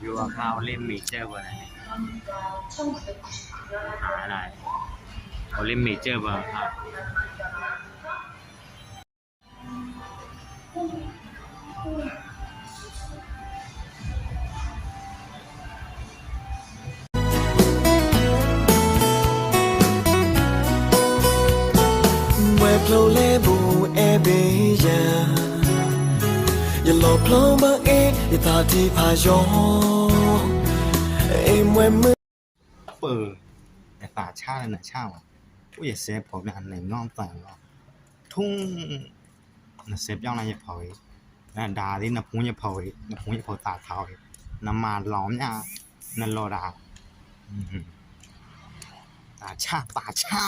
อยู่กับเขาเล่นมีเจอร์บอร์ไหนหาอะไรเขาเล่นมีเจอร์บอร์ครับ လုံးလဲဘူးအဲဘေးရန်ရလောဖလုံးမအေးရတာဒီဖာယောအိမ်မွဲမ เปิดแต่ตาชาเลยนะชาว่ะกูอย่าเซฟผมนะไหนน้องแต่งว่ะทุ่งนะเซฟย่องอะไรอย่าพอยนะดาดินะพุงอย่าพอยนะพุงอย่าพอยตาเท้าน้ำมาล้อมเนี่ยนั่นโลดาอืมตาชาตาชา